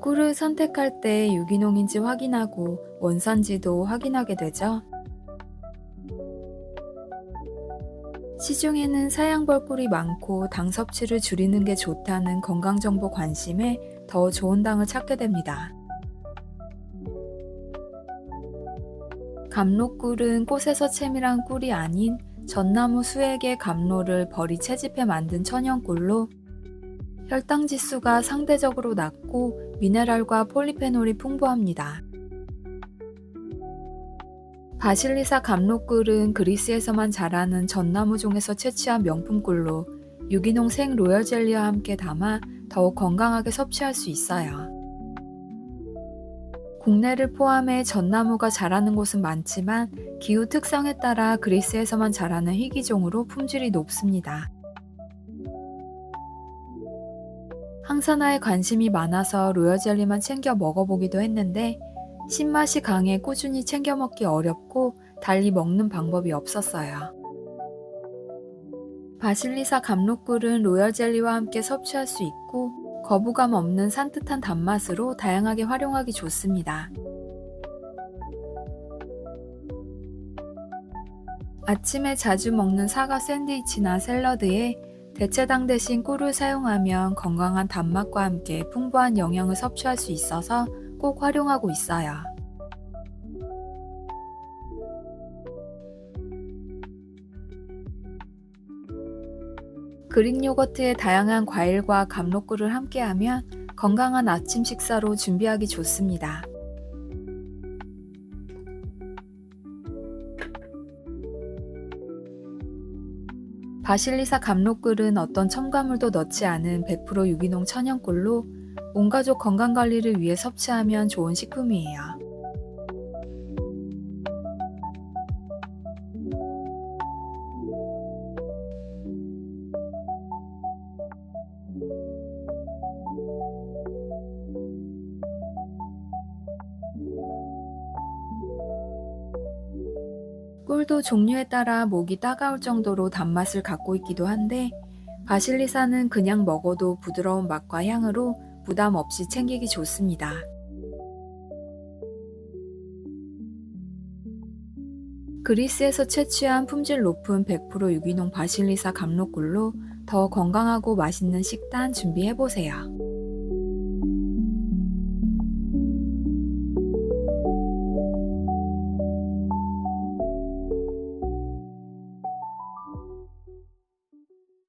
꿀을 선택할 때 유기농인지 확인하고 원산지도 확인하게 되죠. 시중에는 사양벌 꿀이 많고 당 섭취를 줄이는 게 좋다는 건강정보 관심에 더 좋은 당을 찾게 됩니다. 감로꿀은 꽃에서 채밀한 꿀이 아닌 전나무 수액의 감로를 버리 채집해 만든 천연꿀로 혈당 지수가 상대적으로 낮고 미네랄과 폴리페놀이 풍부합니다. 바실리사 감로꿀은 그리스에서만 자라는 전나무 종에서 채취한 명품 꿀로 유기농 생 로열 젤리와 함께 담아 더욱 건강하게 섭취할 수 있어요. 국내를 포함해 전나무가 자라는 곳은 많지만 기후 특성에 따라 그리스에서만 자라는 희귀종으로 품질이 높습니다. 항산화에 관심이 많아서 로열 젤리만 챙겨 먹어보기도 했는데 신맛이 강해 꾸준히 챙겨 먹기 어렵고 달리 먹는 방법이 없었어요. 바실리사 감로꿀은 로열 젤리와 함께 섭취할 수 있고 거부감 없는 산뜻한 단맛으로 다양하게 활용하기 좋습니다. 아침에 자주 먹는 사과 샌드위치나 샐러드에 대체당 대신 꿀을 사용하면 건강한 단맛과 함께 풍부한 영양을 섭취할 수 있어서 꼭 활용하고 있어요. 그릭 요거트에 다양한 과일과 감로꿀을 함께하면 건강한 아침 식사로 준비하기 좋습니다. 바실리사 감로꿀은 어떤 첨가물도 넣지 않은 100% 유기농 천연꿀로 온 가족 건강 관리를 위해 섭취하면 좋은 식품이에요. 꿀도 종류에 따라 목이 따가울 정도로 단맛을 갖고 있기도 한데 바실리사는 그냥 먹어도 부드러운 맛과 향으로 부담 없이 챙기기 좋습니다. 그리스에서 채취한 품질 높은 100% 유기농 바실리사 감로꿀로 더 건강하고 맛있는 식단 준비해보세요.